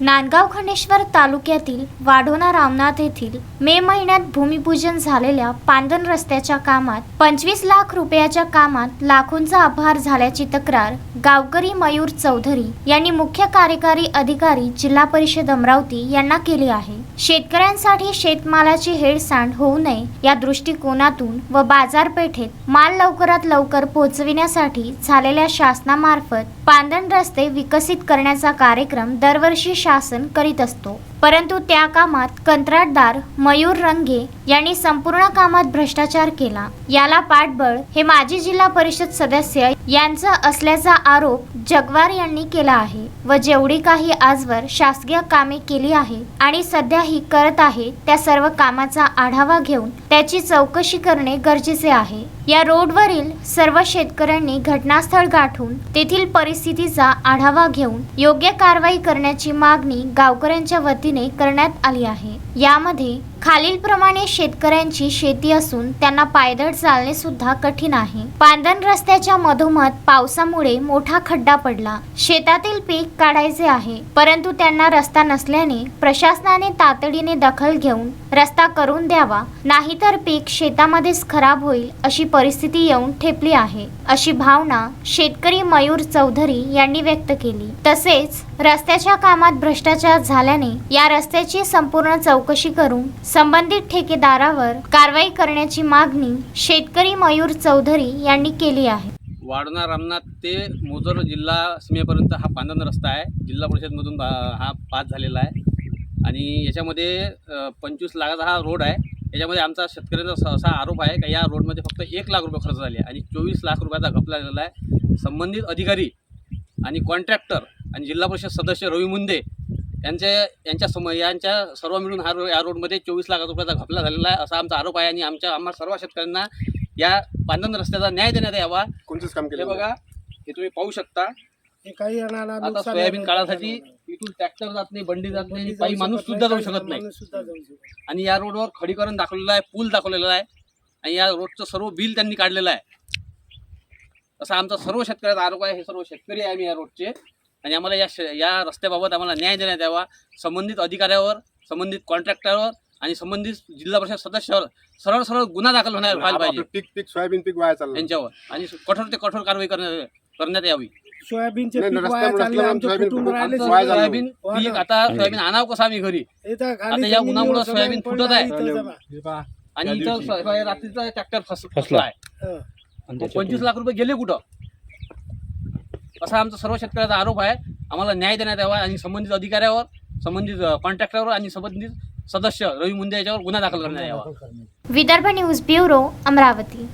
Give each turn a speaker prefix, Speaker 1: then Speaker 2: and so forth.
Speaker 1: नांदगाव खंडेश्वर तालुक्यातील वाढोणा रामनाथ येथील मे महिन्यात भूमिपूजन झालेल्या पांदन रस्त्याच्या कामात पंचवीस लाख रुपयाच्या कामात लाखोंचा अपहार झाल्याची तक्रार गावकरी मयूर चौधरी यांनी मुख्य कार्यकारी अधिकारी जिल्हा परिषद अमरावती यांना केली आहे. शेतकऱ्यांसाठी शेतमालाची हेळसांड होऊ नये या दृष्टिकोनातून व बाजारपेठेत माल लवकरात लवकर पोहोचविण्यासाठी झालेल्या शासनामार्फत पांदण रस्ते विकसित करण्याचा कार्यक्रम दरवर्षी शासन करीत असतो. परंतु त्या कामात कंत्राटदार मयूर रंगे यांनी संपूर्ण कामात भ्रष्टाचार केला. याला पाठबळ हे माजी जिल्हा परिषद सदस्य यांचा असल्याचा आरोप जगवार यांनी केला आहे व जेवढी काही आजवर शासकीय कामे केली आहे आणि सध्याही करत आहे त्या सर्व कामाचा आढावा घेऊन त्याची चौकशी करणे गरजेचे आहे. या रोडवरील सर्व शेतकऱ्यांनी घटनास्थळ गाठून तेथील परिस्थितीचा आढावा घेऊन योग्य कारवाई करण्याची मागणी गावकऱ्यांच्या वतीने करण्यात आली आहे. यामध्ये खालीलप्रमाणे शेतकऱ्यांची शेती असून त्यांना पायदळ चालणे सुद्धा कठीण आहे. पांदन रस्त्याच्या मधोमध पावसामुळे मोठा खड्डा पडला. शेतातील पीक काढायचे आहे परंतु त्यांना रस्ता नसल्याने प्रशासनाने तातडीने दखल घेऊन रस्ता करून द्यावा नाहीतर पीक शेतामध्येच खराब होईल अशी परिस्थिती येऊन ठेपली आहे अशी भावना शेतकरी मयूर चौधरी यांनी व्यक्त केली. तसेच रस्त्याच्या कामात भ्रष्टाचार झाल्याने या रस्त्याची संपूर्ण चौकशी करून संबंधित ठेकेदारावर कारवाई करण्याची मागणी शेतकरी मयूर चौधरी यांनी केली आहे.
Speaker 2: वाढणा रामनाथ ते मोजर जिल्हा सीमेपर्यंत हा पांदन रस्ता आहे. जिल्हा परिषदमधून हा पास झालेला आहे. आणि याच्यामध्ये पंचवीस लाखाचा हा रोड आहे. याच्यामध्ये आमचा शेतकऱ्यांचा असा आरोप आहे का या रोडमध्ये फक्त एक लाख रुपये खर्च झाले आणि चोवीस लाख रुपयाचा घपला झालेला आहे. संबंधित अधिकारी आणि कॉन्ट्रॅक्टर आणि जिल्हा परिषद सदस्य रवी मुंदे यांचे यांच्या सम यांच्या सर्व मिळून हा रो या रोडमध्ये चोवीस लाख रुपयाचा घपला झालेला आहे असा आमचा आरोप आहे. आणि आमच्या आम्हा सर्व शेतकऱ्यांना या पांदन रस्त्याचा न्याय देण्यात यावा.
Speaker 3: कोणतेच काम
Speaker 2: हे
Speaker 3: केलं
Speaker 2: बघा हे तुम्ही पाहू शकता.
Speaker 4: हे काही
Speaker 2: आता सोयाबीन काढायसाठी इथून ट्रॅक्टर जात नाही बंडी जात नाही काही माणूस सुद्धा जाऊ शकत नाही.
Speaker 4: सुद्धा जाऊ शकत
Speaker 2: आणि या रोडवर खडीकरण दाखवलेलं आहे पूल दाखवलेला आहे. आणि या रोडचं सर्व बिल त्यांनी काढलेलं आहे. असा आमचा सर्व शेतकऱ्याचा आरोप आहे हे सर्व शेतकरी आहे आम्ही या रोडचे. आणि आम्हाला या या रस्त्याबाबत आम्हाला न्याय देण्यात यावा संबंधित अधिकाऱ्यावर संबंधित कॉन्ट्रॅक्टरवर आणि संबंधित जिल्हा परिषद सदस्यावर सरळ सरळ गुन्हा दाखल होणार व्हायला पाहिजे
Speaker 3: पीक पीक सोयाबीन पीक वाया चाललं
Speaker 2: यांच्यावर आणि कठोर ते कठोर कारवाई करण्यात करण्यात यावी
Speaker 4: सोयाबीनचे
Speaker 3: नाही,
Speaker 4: पीक
Speaker 3: नाही,
Speaker 4: वाया
Speaker 3: रस्त्यामुळे
Speaker 4: चालले
Speaker 3: रस्त्यामुळे
Speaker 4: आमचे
Speaker 3: सोयाबीन
Speaker 4: फुटून
Speaker 3: खूप
Speaker 4: राहिले
Speaker 3: आमचं वाया
Speaker 4: सगळे.
Speaker 3: झालं.
Speaker 2: सोयाबीन
Speaker 4: हो
Speaker 2: पीक. आता सोयाबीन आणावं कसं आम्ही घरी
Speaker 4: इथं खाली
Speaker 2: आता या
Speaker 4: जमिनीवर
Speaker 2: उन्हामुळं
Speaker 4: सोयाबीन
Speaker 2: सोयाबीन
Speaker 4: पडलं
Speaker 2: फुटत आहे.
Speaker 4: इथं जमा.
Speaker 2: आणि इथं स- रात्रीचा ट्रॅक्टर फस फसला आहे
Speaker 4: हं.
Speaker 2: पंचवीस लाख रुपये गेले कुठं असा आमचा सर्व शेतकऱ्याचा आरोप आहे. आम्हाला न्याय देण्यात यावा आणि संबंधित अधिकाऱ्यावर संबंधित कॉन्ट्रॅक्टरवर आणि संबंधित सदस्य रवी मुंदे याच्यावर गुन्हा दाखल करण्यात यावा.
Speaker 1: Vidarbha news bureau Amravati.